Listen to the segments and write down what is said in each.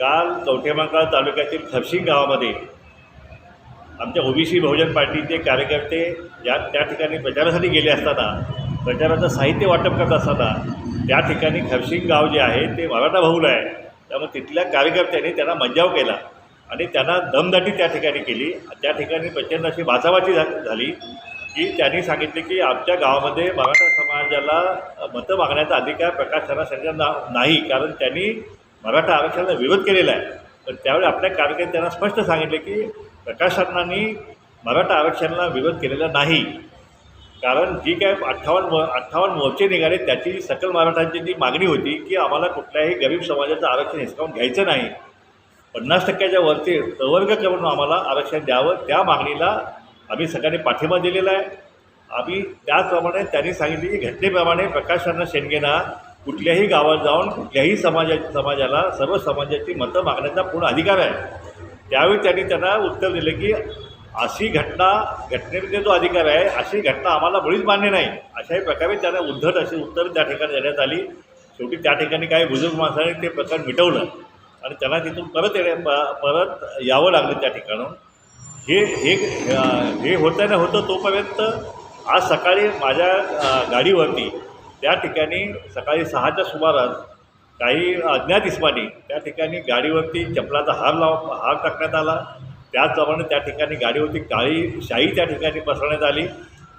काल कवठेमांकाळ तालुक्यातील खरशिंग गावामध्ये आमच्या ओबीसी बहुजन पार्टीचे कार्यकर्ते ज्या त्या ठिकाणी प्रचारासाठी गेले असताना प्रचाराचं साहित्य वाटप करत असताना त्या ठिकाणी खरशिंग गाव जे आहे ते मराठा भाऊला आहे. त्यामुळे तिथल्या कार्यकर्त्यांनी त्यांना मज्जाव केला आणि त्यांना दमदाटी त्या ठिकाणी केली. त्या ठिकाणी प्रचंड अशी वाचावाची झा झाली की त्यांनी सांगितले की आमच्या गावामध्ये मराठा समाजाला मतं मागण्याचा अधिकार प्रकाश सरासरीचा ना नाही. कारण त्यांनी मराठा आरक्षणाला विरोध केलेला आहे. तर त्यावेळी आपल्या कार्यकर्त्यांना स्पष्ट सांगितले की प्रकाश अण्णांनी मराठा आरक्षणाला विरोध केलेला नाही. कारण जी काय अठ्ठावन्न मो अठ्ठावन्न मोर्चे निघाले त्याची सकल मराठांची जी मागणी होती की आम्हाला कुठल्याही गरीब समाजाचं आरक्षण हिसकावून घ्यायचं नाही. पन्नास टक्क्याच्या वरचे प्रवर्ग करून आम्हाला आरक्षण द्यावं त्या मागणीला आम्ही सगळ्यांनी पाठिंबा दिलेला आहे. आम्ही त्याचप्रमाणे त्यांनी सांगितले की घटनेप्रमाणे प्रकाश अण्णा शेंडगेंना कुठल्याही गावात जाऊन कुठल्याही समाजा समाजाला सर्व समाजाची मतं मागण्याचा पूर्ण अधिकार आहे. त्यावेळी त्यांनी त्यांना उत्तर दिले की अशी घटना घटनेमध्ये जो अधिकार आहे अशी घटना आम्हाला मुळीच मान्य नाही. अशाही प्रकारे त्यांना उद्धट अशी उत्तर त्या ठिकाणी देण्यात आली. शेवटी त्या ठिकाणी काही बुजुर्ग माणसाने ते प्रकरण मिटवलं आणि त्यांना तिथून परत येण्या प- परत यावं लागलं त्या ठिकाणून हे हे हे होतं ना होतं तोपर्यंत आज सकाळी माझ्या गाडीवरती त्या ठिकाणी सकाळी सहाच्या सुमारास काही अज्ञात इस्मानी त्या ठिकाणी गाडीवरती चपलाचा हार लाव हार टाकण्यात आला. त्याचप्रमाणे त्या ठिकाणी गाडीवरती काळी शाई त्या ठिकाणी पसरण्यात आली.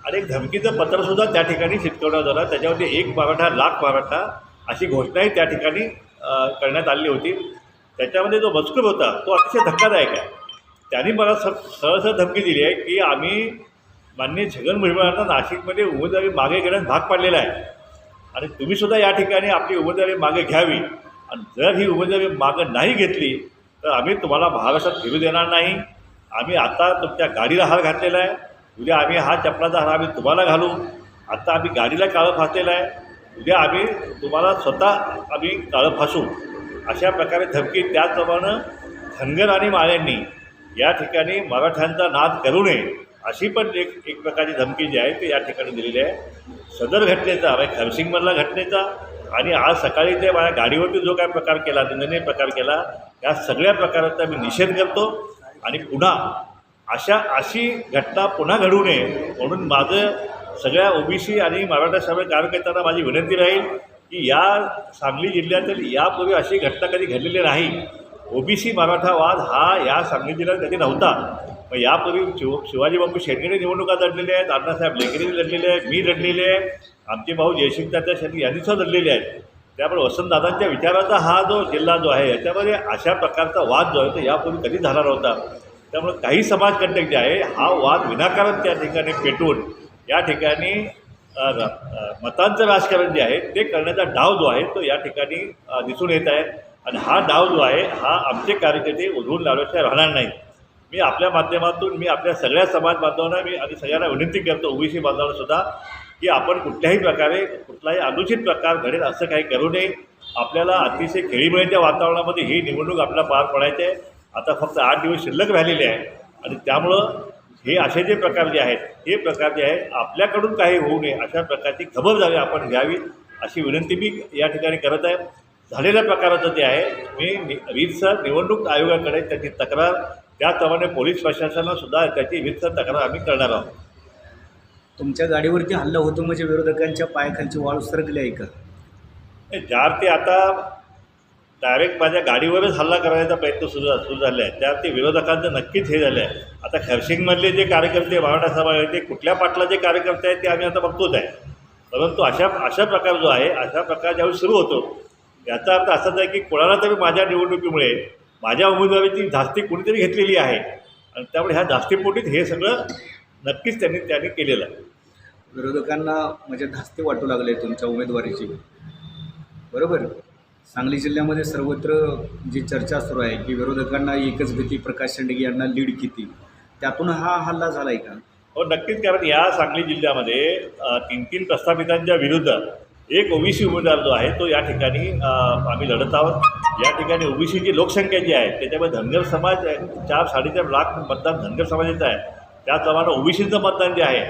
आणि एक धमकीचं पत्रसुद्धा त्या ठिकाणी चिटकवण्यात आलं. त्याच्यावरती एक मराठा लाख मराठा अशी घोषणाही त्या ठिकाणी करण्यात आलेली होती. त्याच्यामध्ये जो मजकूर होता तो अतिशय धक्कादायक आहे. त्यांनी मला स सहसा धमकी दिली आहे की आम्ही माननीय छगन भुजबळांना नाशिकमध्ये उमेदवारी मागे घेण्यास भाग पाडलेला आहे. आणि तुम्हीसुद्धा या ठिकाणी आपली उमेदवारी मागे घ्यावी. आणि जर ही उमेदवारी मागं नाही घेतली तर आम्ही तुम्हाला महाराष्ट्रात फिरू देणार नाही. आम्ही आता तुमच्या गाडीला हार घातलेला आहे. उद्या आम्ही हा चपलाचा हार आम्ही तुम्हाला घालू. आता आम्ही गाडीला काळं फासलेलं आहे. उद्या आम्ही तुम्हाला स्वतः आम्ही काळं फासू. अशा प्रकारे धमकी त्याचप्रमाणे धनगर आणि माळ्यांनी या ठिकाणी मराठ्यांचा नाद करू नये. अशी पण एक एक प्रकारची धमकी जी आहे ती या ठिकाणी दिलेली आहे. सदर घटनेचा म्हणजे खरसिंगमधला घटनेचा आणि आज सकाळी ते माझ्या गाडीवरती जो काय प्रकार केला निंदनीय प्रकार केला या सगळ्या प्रकाराचा मी निषेध करतो. आणि पुन्हा अशा अशी घटना पुन्हा घडू नये म्हणून माझं सगळ्या ओबीसी आणि मराठा सभा कार्यकर्त्यांना माझी विनंती राहील की या सांगली जिल्ह्यातील यापूर्वी अशी घटना कधी घडलेली नाही. ओबीसी मराठा वाद हा या सांगली जिल्ह्यात कधी नव्हता. मग यापूर्वी शिव शिवाजी बापू शेटकडे निवडणुका लढलेल्या आहेत अण्णासाहेब लेकरे लढलेले आहेत मी लढलेले आहे आमचे भाऊ जयसिंग तात्या शेट्टी यांनी सुद्धा लढलेले आहेत. त्यामुळे वसंतदादांच्या विचाराचा हा जो जिल्हा जो आहे याच्यामध्ये अशा प्रकारचा वाद जो आहे तो यापूर्वी कधी झाला नव्हता. त्यामुळे काही समाजकंटक जे आहे हा वाद विनाकारण त्या ठिकाणी पेटवून या ठिकाणी मतांचं राजकारण जे आहे ते करण्याचा डाव जो आहे तो या ठिकाणी दिसून येत आहे. आणि हा डाव जो आहे हा आमचे कार्यकर्ते उधळून लावल्याशिवाय राहणार नाहीत. मी आपल्या माध्यमातून मी आपल्या सगळ्या समाज बांधवांना मी आणि सगळ्यांना विनंती करतो ओबीसी बांधवांना सुद्धा की आपण कुठल्याही प्रकारे कुठलाही अनुचित प्रकार घडेल असं काही करू नये. आपल्याला अतिशय खेळीमेळीच्या वातावरणामध्ये ही निवडणूक आपल्याला पार पडायची आहे. आता फक्त आठ दिवस शिल्लक राहिलेले आहे. आणि त्यामुळं हे असे जे प्रकार जे आहेत हे प्रकार जे आहे आपल्याकडून काही होऊ नये अशा प्रकारची खबरदारी आपण घ्यावी अशी विनंती मी या ठिकाणी करत आहे. झालेल्या प्रकाराचं जे आहे मी नि रीतसर निवडणूक आयोगाकडे त्याची तक्रार त्याप्रमाणे पोलीस प्रशासनाला सुद्धा त्याची रीतसर तक्रार आम्ही करणार आहोत. तुमच्या गाडीवरती हल्ला होतो म्हणजे विरोधकांच्या पायाखालची वाळू सरकली आहे का? जार ते आता डायरेक्ट माझ्या गाडीवरच हल्ला करण्याचा प्रयत्न सुरू सुरू झाले आहे त्या ते विरोधकांचं नक्कीच हे झालं आहे. आता खरशिंगमधले जे कार्यकर्ते मराठा सभा आहे ते कुठल्या पाटलाचे कार्यकर्ते आहेत ते आम्ही आता बघतोच आहे. परंतु अशा अशा प्रकार जो आहे अशा प्रकार ज्यावेळी सुरू होतो याचा अर्थ असाच आहे की कोणाला तरी माझ्या निवडणुकीमुळे माझ्या उमेदवारीची धास्ती कुणीतरी घेतलेली आहे. आणि त्यामुळे ह्या धास्तीपोटीत हे सगळं नक्कीच त्यांनी त्यांनी केलेलं आहे. विरोधकांना म्हणजे धास्ते वाटू लागले तुमच्या उमेदवारीची. बरोबर? सांगली जिल्ह्यामध्ये सर्वत्र जी चर्चा सुरू आहे की विरोधकांना एकच भीती प्रकाश शेंडगे यांना लीड किती? त्यातून हा हल्ला झाला आहे का? हो नक्कीच. कारण या सांगली जिल्ह्यामध्ये तीन तीन प्रस्थापितांच्या विरुद्ध एक ओबीसी उमेदवार जो आहे तो या ठिकाणी आम्ही लढत आहोत. या ठिकाणी ओबीसीची लोकसंख्या जी आहे त्याच्यामध्ये धनगर समाज आहे, चार साडेचार लाख मतदान धनगर समाजाचं आहे. त्याचप्रमाणे ओबीसीचं मतदान जे आहे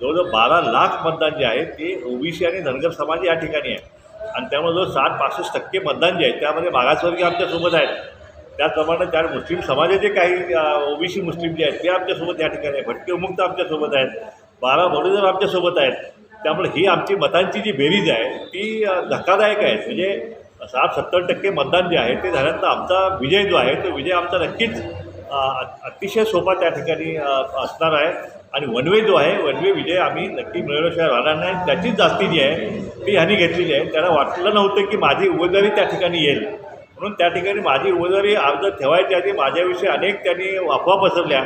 जवळजवळ बारा लाख मतदान जे आहे ते ओबीसी आणि धनगर समाज या ठिकाणी आहे. आणि त्यामुळे जो साठ पासष्ट टक्के मतदान जे आहे त्यामध्ये मागासवर्गीय आमच्यासोबत आहेत. त्याचप्रमाणे त्या मुस्लिम समाजाचे काही ओबीसी मुस्लिम जे आहेत ते आमच्यासोबत या ठिकाणी आहे भटके उमुक्त आमच्यासोबत आहेत. बारा बडोदर आमच्यासोबत आहेत. त्यामुळे ही आमची मतांची जी बेरीज आहे ती धक्कादायक आहे. म्हणजे साठ सत्तर टक्के मतदान जे आहे ते झाल्यानंतर आमचा विजय जो आहे तो विजय आमचा नक्कीच अतिशय सोपा त्या ठिकाणी असणार आहे. आणि वनवे जो आहे वनवे विजय आम्ही नक्की मिळवल्याशिवाय राहणार नाही. त्याचीच जास्ती जी आहे ती ह्यांनी घेतलेली आहे. त्याला वाटलं नव्हतं की माझी उमेदवारी त्या ठिकाणी येईल. म्हणून त्या ठिकाणी माझी उमेदवारी अर्ज ठेवायच्या आधी माझ्याविषयी अनेक त्यांनी अफवा पसरल्या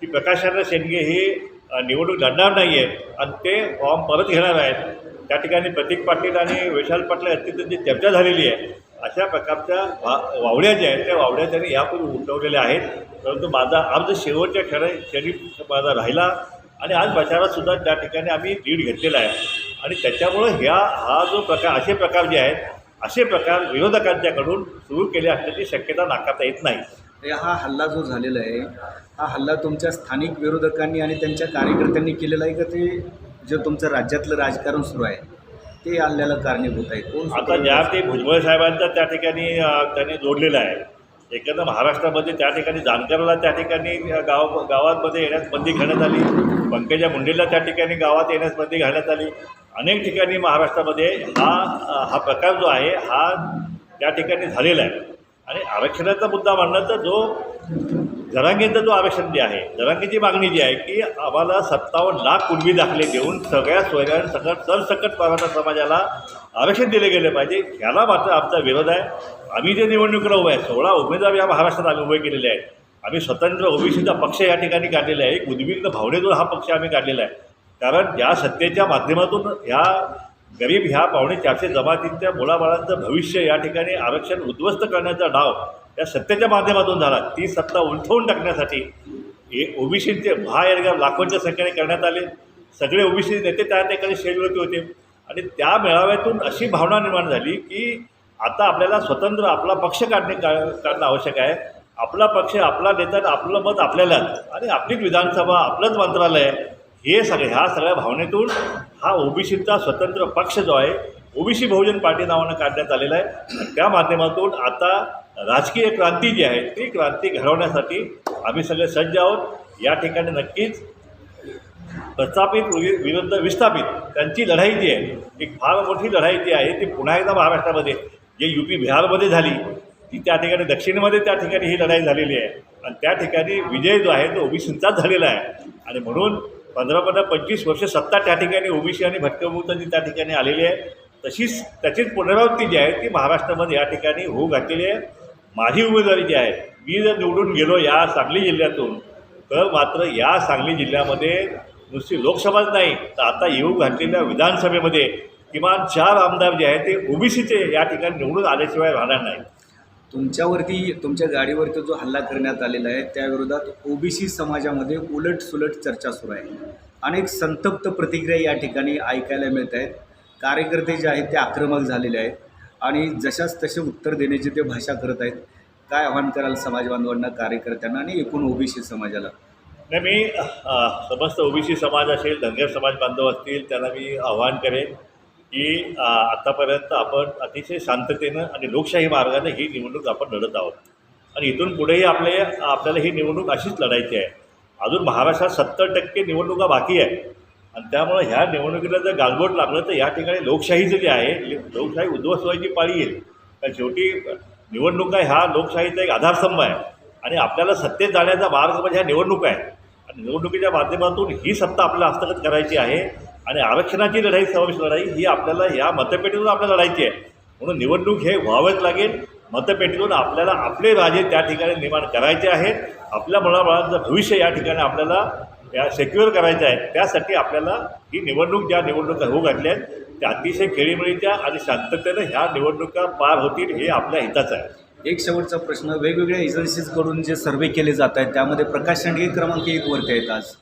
की प्रकाशचंद्र शेंडगे हे निवडणूक लढणार नाही आहेत आणि ते फॉर्म परत घेणार आहेत. त्या ठिकाणी प्रतीक पाटील आणि विशाल पाटील यांची जी चर्चा झालेली आहे. अशा प्रकारच्या वा वावड्या ज्या आहेत त्या वावड्या त्यांनी यापूर्वी उठवलेल्या आहेत. परंतु माझा अर्ज शेवटच्या ठर क्षणी माझा राहिला आणि आज प्रचारातसुद्धा त्या ठिकाणी आम्ही लीड घेतलेला आहे. आणि त्याच्यामुळं ह्या हा जो प्रकार असे प्रकार जे आहेत असे प्रकार विरोधकांच्याकडून सुरू केले असण्याची शक्यता नाकारता येत नाही. हे हा हल्ला जो झालेला आहे हा हल्ला तुमच्या स्थानिक विरोधकांनी आणि त्यांच्या कार्यकर्त्यांनी केलेला आहे का? ते जे तुमचं राज्यातलं राजकारण सुरू आहे ते हल्ल्याला कारणीभूत आहे. कोण आता ज्या ते भुजबळ साहेबांचा त्या ठिकाणी त्यांनी जोडलेलं आहे. एकंदर महाराष्ट्रामध्ये त्या ठिकाणी जानकरला त्या ठिकाणी गाव गावांमध्ये येण्यास बंदी घालण्यात आली. पंकजा मुंडेला त्या ठिकाणी गावात येण्यास बंदी घालण्यात आली. अनेक ठिकाणी महाराष्ट्रामध्ये हा हा प्रकार जो आहे हा त्या ठिकाणी झालेला आहे. आणि आरक्षणाचा मुद्दा म्हणलं तर जो जरांगेचं जो आरक्षण जे आहे जरांगेची मागणी जी आहे की आम्हाला सत्तावन्न लाख कुणबी दाखले देऊन सगळ्या सोयऱ्या सकट सरसकट मराठा समाजाला आरक्षण दिले गेले पाहिजे. ह्याला मात्र आमचा विरोध आहे. आम्ही जे निवडणुकीला उभे आहे सोळा उमेदवार या महाराष्ट्रात आम्ही उभे केलेले आहेत. आम्ही स्वतंत्र ओबीसीचा पक्ष या ठिकाणी काढलेला आहे. एक उद्विग्न भावनेतून हा पक्ष आम्ही काढलेला आहे. कारण या सत्तेच्या माध्यमातून ह्या गरीब ह्या पावणे चारशे जमातींच्या मुलाबाळांचं भविष्य या ठिकाणी आरक्षण उद्ध्वस्त करण्याचा डाव या सत्तेच्या माध्यमातून झाला. ती सत्ता उलथवून टाकण्यासाठी हे ओबीसींचे महाएरगाव लाखोंच्या संख्येने करण्यात आले. सगळे ओबीसी नेते त्या ठिकाणी स्टेजवरती होते. आणि त्या मेळाव्यातून अशी भावना निर्माण झाली की आता आपल्याला स्वतंत्र आपला पक्ष काढणे का काढणं आवश्यक आहे. आपला पक्ष आपला नेता आपलं मत आपल्यालाच. आणि आपलीच विधानसभा आपलंच मंत्रालय हे सगळे ह्या सगळ्या भावनेतून हा ओबीसीचा स्वतंत्र पक्ष जो आहे ओबीसी बहुजन पार्टी नावानं काढण्यात आलेला आहे. त्या माध्यमातून आता राजकीय क्रांती जी आहे ती क्रांती घडवण्यासाठी आम्ही सगळे सज्ज आहोत. या ठिकाणी नक्कीच प्रस्थापित वि- विरुद्ध विस्थापित त्यांची लढाई जी आहे एक फार मोठी लढाई जी आहे ती पुन्हा एकदा महाराष्ट्रामध्ये जे यू पी बिहारमध्ये झाली ती त्या ठिकाणी दक्षिणमध्ये त्या ठिकाणी ही लढाई झालेली आहे. आणि त्या ठिकाणी विजय जो आहे तो ओबीसींचाच झालेला आहे. आणि म्हणून पंधरा पंधरा पंचवीस वर्ष सत्ता त्या ठिकाणी ओबीसी आणि भटकमुक्तांची त्या ठिकाणी आलेली आहे तशीच त्याचीच पुनरावृत्ती जी आहे ती महाराष्ट्रामध्ये या ठिकाणी होऊ घातलेली आहे. माझी उमेदवारी जी आहे मी जर निवडून गेलो या सांगली जिल्ह्यातून तर मात्र या सांगली जिल्ह्यामध्ये नुसती लोकसभाच नाही तर आता येऊ घातलेल्या विधानसभेमध्ये किमान चार आमदार जे आहेत ते ओबीसीचे या ठिकाणी निवडून आल्याशिवाय राहणार नाही तुमच्यावरती तुमच्या गाडीवरती जो हल्ला करण्यात आलेला आहे त्याविरोधात ओबीसी समाजामध्ये उलट सुलट चर्चा सुरू आहे. अनेक संतप्त प्रतिक्रिया या ठिकाणी ऐकायला मिळत आहेत. कार्यकर्ते जे आहेत ते आक्रमक झालेले आहेत. आणि जशाच तसे उत्तर देण्याची ते भाषा करत आहेत काय आव्हान कराल समाज बांधवांना कार्यकर्त्यांना आणि एकूण ओबीसी समाजाला? नाही मी समस्त ओबीसी समाज असेल धनगर समाज बांधव असतील त्यांना मी आव्हान करेन की आत्तापर्यंत आपण अतिशय शांततेनं आणि लोकशाही मार्गाने ही निवडणूक आपण लढत आहोत. आणि इथून पुढेही आपले आपल्याला ही निवडणूक अशीच लढायची आहे. अजून महाराष्ट्रात सत्तर टक्के निवडणुका बाकी आहे आणि त्यामुळं ह्या निवडणुकीला जर गालबोट लागलं तर या ठिकाणी लोकशाहीचं जे आहे लोकशाही उद्ध्वस्त व्हायची पाळी येईल. कारण शेवटी निवडणुका ह्या लोकशाहीचा एक आधारस्तंभ आहे. आणि आपल्याला सत्तेत जाण्याचा मार्ग म्हणजे ह्या निवडणुका आहे. आणि निवडणुकीच्या माध्यमातून ही सत्ता आपल्याला हस्तगत करायची आहे. आणि आरक्षणाची लढाई समावेश लढाई ही आपल्याला ह्या मतपेटीतून आपल्याला लढायची आहे. म्हणून निवडणूक हे व्हावंच लागेल. मतपेटीतून आपल्याला आपले राजे त्या ठिकाणी निर्माण करायचे आहेत. आपल्या मुलाबाळांचं भविष्य या ठिकाणी आपल्याला या सेक्युअर करायचं आहे त्यासाठी आपल्याला ही निवडणूक ज्या निवडणुका होऊ घातल्या आहेत त्या अतिशय खेळीमेळीच्या आणि शांततेनं ह्या निवडणुका पार होतील हे आपल्या हिताचं आहे. एक शेवटचा प्रश्न वेगवेगळ्या एजन्सीजकडून जे सर्वे केले जात आहेत त्यामध्ये प्रकाश शेंडगे क्रमांक एक वरती आहेत आज.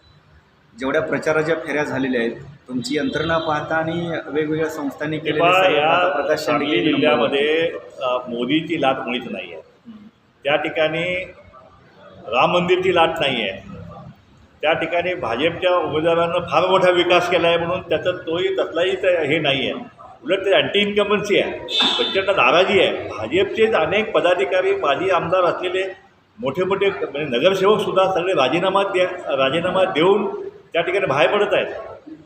जेवढ्या प्रचाराच्या फेऱ्या झालेल्या आहेत तुमची यंत्रणा पाहता आणि वेगवेगळ्या संस्थांनी केलेले किंवा सर्वे पाहता या प्रकाश शेंडगे जिल्ह्यामध्ये मोदीची लाट मुळीच नाही आहे त्या ठिकाणी राम मंदिरची लाट नाही आहे त्या ठिकाणी भाजपच्या उमेदवारानं फार मोठा विकास केला आहे म्हणून त्याचा तोही तसलाही ते हे नाही आहे उलट ते अँटी इन्कमन्सी आहे. प्रचंड नाराजी आहे. भाजपचेच अनेक पदाधिकारी माजी आमदार असलेले मोठे मोठे म्हणजे नगरसेवकसुद्धा सगळे राजीनामा द्या राजीनामा देऊन त्या ठिकाणी बाहेर पडत आहेत.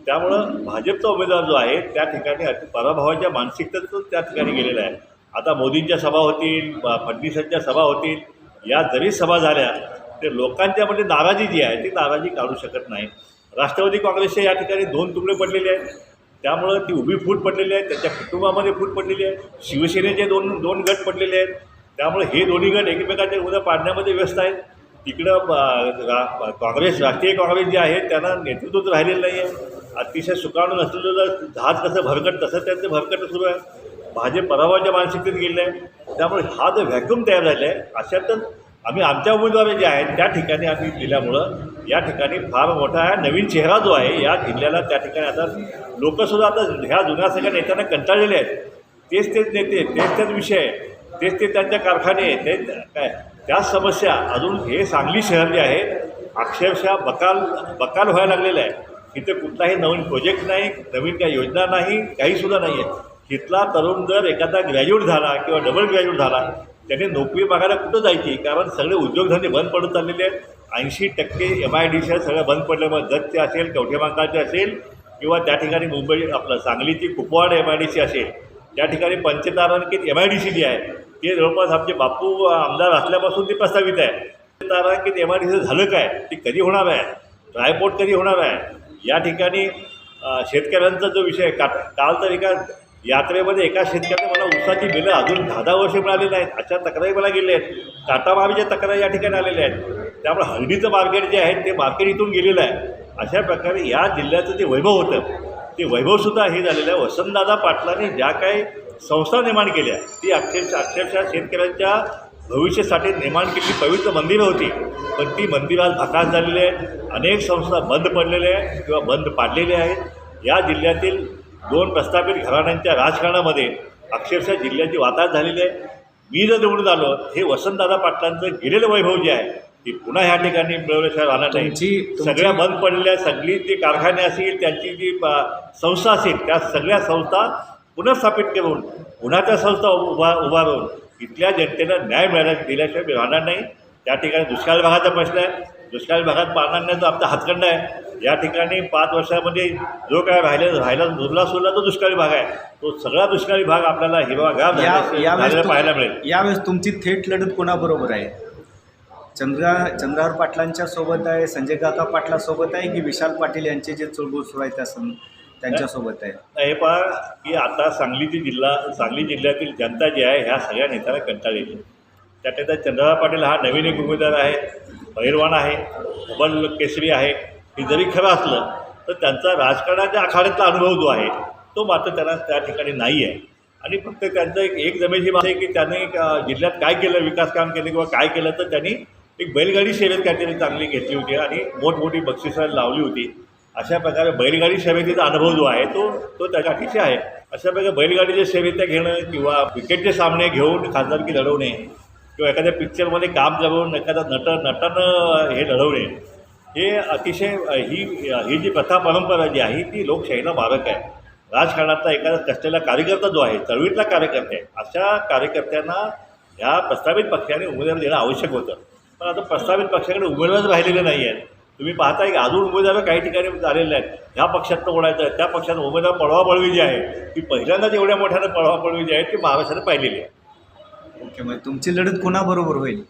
त्यामुळं भाजपचा उमेदवार जो आहे त्या ठिकाणी अति पराभवाच्या मानसिकतेतून त्या ठिकाणी गेलेला आहे. आता मोदींच्या सभा होतील फडणवीसांच्या सभा होतील या जरी सभा झाल्या ते लोकांच्यामध्ये नाराजी जी आहे ती नाराजी काढू शकत नाही. राष्ट्रवादी काँग्रेसच्या या ठिकाणी दोन तुकडे पडलेले आहेत. त्यामुळं ती उभी फूट पडलेली आहे त्याच्या कुटुंबामध्ये फूट पडलेली आहे. शिवसेनेचे दोन दोन गट पडलेले आहेत. त्यामुळे हे दोन्ही गट एकमेकांच्या उद्या पाडण्यामध्ये व्यस्त आहेत. तिकडं रा काँग्रेस राष्ट्रीय काँग्रेस जे आहे त्यांना नेतृत्वच राहिलेलं नाही आहे. अतिशय सुकाणू नसलेलं जहाज कसं भरकट तसं त्यांचं भरकट सुरू आहे. भाजप पराभवाच्या मानसिकतेत गेलेलं आहे. त्यामुळे हा जो व्हॅक्यूम तयार झाला आहे अशातच आम्ही आमच्या उमेदवारी जे आहेत त्या ठिकाणी आम्ही दिल्यामुळं या ठिकाणी फार मोठा आहे नवीन चेहरा जो आहे या जिल्ह्याला त्या ठिकाणी आता लोकंसुद्धा आता ह्या जुन्या सगळ्या नेत्यांना कंटाळलेले आहेत. तेच तेच नेते तेच तेच विषय तेच ते त्यांच्या कारखाने ते काय? त्याच समस्या अजून हे सांगली शहर जे आहे अक्षरशः बकाल बकाल व्हायला लागलेलं आहे. इथे कुठलाही नवीन प्रोजेक्ट नाही नवीन काही योजना नाही काहीसुद्धा नाही आहे तिथला तरुण जर एखादा ग्रॅज्युएट झाला किंवा डबल ग्रॅज्युएट झाला त्याने नोकरी मागायला कुठं जायची? कारण सगळे उद्योगधंदे बंद पडत चाललेले आहेत. ऐंशी टक्के एम आय डी सी सगळं बंद पडल्यामुळे जतचे असेल कवठेमांकाचे असेल किंवा त्या ठिकाणी मुंबई आपलं सांगलीची Kupwad M I D C असेल त्या ठिकाणी पंचतारांकित एम आय डी सी जी आहे ते जवळपास आमचे बापू आमदार असल्यापासून ते प्रस्तावित आहे. पंचतारांकित एम आय डी सी झालं काय? ते कधी होणार आहे? ट्रायपोर्ट कधी होणार आहे? या ठिकाणी शेतकऱ्यांचा जो विषय का काल तर एका यात्रेमध्ये एका शेतकऱ्याने मला बिलं अजून दहा दहा वर्षे मिळालेली नाहीत अशा तक्रारी मला गेल्या आहेत. टाटा मावीच्या तक्रारी या ठिकाणी आलेल्या आहेत. त्यामुळे हळदीचं मार्केट जे आहे ते मार्केट इथून गेलेलं आहे. अशा प्रकारे या जिल्ह्याचं जे वैभव होतं ते वैभवसुद्धा हे झालेलं आहे. वसंतदादा पाटलांनी ज्या काही संस्था निर्माण केल्या ती अक्षरशः अक्षरशः शेतकऱ्यांच्या भविष्यासाठी निर्माण केलेली पवित्र मंदिरं होती. पण ती मंदिरं आज भकास झालेली आहेत अनेक संस्था बंद पडलेल्या आहेत किंवा बंद पाडलेल्या आहेत. या जिल्ह्यातील दोन प्रस्थापित घराण्यांच्या राजकारणामध्ये अक्षरशः जिल्ह्याची वाताहत झालेली आहे. मी जर निवडून आलो हे वसंतदादा पाटलांचं गेलेलं वैभव जे आहे ते पुन्हा ह्या ठिकाणी मिळवल्याशिवाय राहणार नाही. सगळ्या बंद पडलेल्या सगळी जी कारखाने असतील त्यांची जी संस्था असेल त्या सगळ्या संस्था पुनर्स्थापित करून पुन्हा त्या संस्था उभा उभारून इथल्या जनतेला न्याय मिळाल्या दिल्याशिवाय मी राहणार नाही. त्या ठिकाणी दुष्काळ भागाचा प्रश्न आहे. दुष्काळ भागात पाहणार जो आमचा हातखंड आहे या ठिकाणी पाच वर्षामध्ये जो काय राहिले राहिला उरला सुरला तो दुष्काळी भाग आहे. तो सगळा दुष्काळी भाग आपल्याला हिरवागार पाहायला मिळेल. यावेळेस तुमची थेट लढत कोणाबरोबर आहे? चंद्रा चंद्रावर पाटलांच्या सोबत आहे संजय काका पाटलासोबत आहे की विशाल पाटील यांचे जे चुळबुळ सुरू आहे त्या सं- त्यांच्यासोबत आहे? हे पहा की आता सांगलीची जिल्हा सांगली जिल्ह्यातील जनता जी आहे ह्या सगळ्या नेत्यांना कंटाळलेली आता चंद्रराव पाटील हा नवीन एक उमेदवार आहे पैलवान आहे डबल केसरी आहे हे जरी खरं असलं तर त्यांचा राजकारणाच्या आखाड्यातला अनुभव जो आहे तो मात्र त्यांना त्या ठिकाणी नाही आहे. आणि फक्त त्यांचं एक एक जमेची बात आहे की त्यांनी जिल्ह्यात काय केलं विकास काम केले किंवा काय केलं तर त्यांनी एक बैलगाडी शर्यत काहीतरी चांगली घेतली होती आणि मोठमोठी बक्षिसं लावली होती. अशा प्रकारे बैलगाडी शर्यतीचा अनुभव जो आहे तो तो त्याच्या अतिशय आहे. अशा प्रकारे बैलगाडीच्या शर्यत्या घेणं किंवा क्रिकेटचे सामने घेऊन खासदारकी लढवणे किंवा एखाद्या पिक्चरमध्ये काम जमवून एखादा नट नटानं हे लढवणे हे अतिशय ही ही जी प्रथा परंपरा जी आहे ती लोकशाहीला मारक आहे. राजकारणातला एखादा कसलेला कार्यकर्ता जो आहे चळवळीतला कार्यकर्ता आहे अशा कार्यकर्त्यांना ह्या प्रस्तावित पक्षाने उमेदवार देणं आवश्यक होतं. पण आता प्रस्तावित पक्षाकडे उमेदवारच राहिलेले नाही आहेत. तुम्ही पाहताय की अजून उमेदवार काही ठिकाणी झालेले आहेत ह्या पक्षातनं ओढायचं आहे? त्या पक्षात उमेदवार पळवापळवी जी आहे ती पहिल्यांदाच एवढ्या मोठ्यानं पळवापळवी जी आहे ती महाराष्ट्राने पाहिलेली आहे. ओके मग तुमची लढत कोणाबरोबर होईल?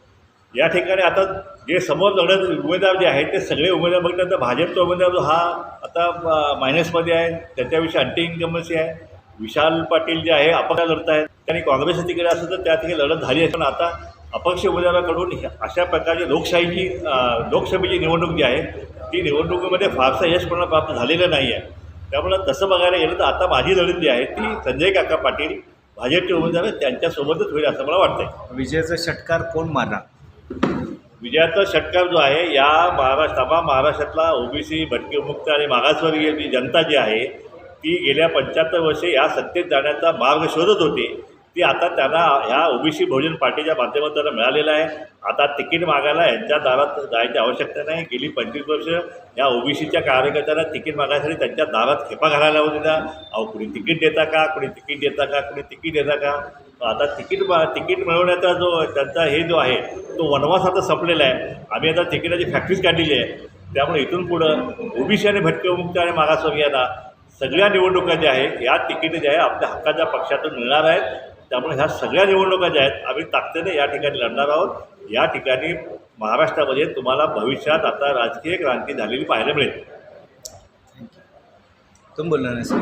या ठिकाणी आता जे समोर लढत उमेदवार जे आहेत ते सगळे उमेदवार बघितलं तर भाजपचा उमेदवार हा आता मायनसमध्ये आहे. त्याच्याविषयी अँटी इन्कमन्सी आहे. विशाल पाटील जे आहे अपक्ष लढत आहेत त्यांनी काँग्रेसच्या तिकडे असं तर त्या तिकडे लढत झाली आहे पण आता अपक्ष उमेदवाराकडून ह्या- अशा प्रकारची लोकशाहीची लोकसभेची निवडणूक जी आहे ती निवडणुकीमध्ये फारसं यश कोणाला प्राप्त झालेलं नाही आहे. त्यामुळं तसं बघायला गेलं तर आता माझी लढत जी आहे ती संजय काका पाटील भाजपचे उमेदवार त्यांच्यासोबतच होईल असं मला वाटतंय. विजयाचा षटकार कोण मारणार? विजयाचा षटकार जो आहे या महाराष्ट्र आम्हा महाराष्ट्रातला ओबीसी भटके मुक्त आणि मागासवर्गीय जी जनता जी आहे ती गेल्या पंच्याहत्तर वर्षे या सत्तेत जाण्याचा मार्ग शोधत होते. ती आता त्यांना ह्या ओबीसी बहुजन पार्टीच्या माध्यमातून त्यांना मिळालेलं आहे. आता तिकीट मागायला यांच्या दारात जायची आवश्यकता नाही. गेली पंचवीस वर्ष या ओबीसीच्या कार्यकर्त्यांना तिकीट मागायसाठी त्यांच्या दारात खेपा घालायला होती त्या अहो कुणी तिकीट देता का? कुणी तिकीट देता का? कुणी तिकीट देता का? आता तिकीट तिकीट मिळवण्याचा जो त्यांचा हे जो आहे तो वनवास आता संपलेला आहे. आम्ही आता तिकिटाची फॅक्टरीज काढलेली आहे. त्यामुळे इथून पुढं ओबीसी आणि भटकमुक्त आणि मागासवर्गीयांना सगळ्या निवडणुका ज्या आहेत या तिकीट ज्या आहे आपल्या हक्काच्या पक्षातून मिळणार आहेत. त्यामुळे ह्या सगळ्या निवडणुका ज्या आहेत आम्ही ताकदीने या ठिकाणी लढणार आहोत. या ठिकाणी महाराष्ट्रामध्ये तुम्हाला भविष्यात आता राजकीय क्रांती झालेली पाहायला मिळेल. तुम्ही बोलणार नाही सर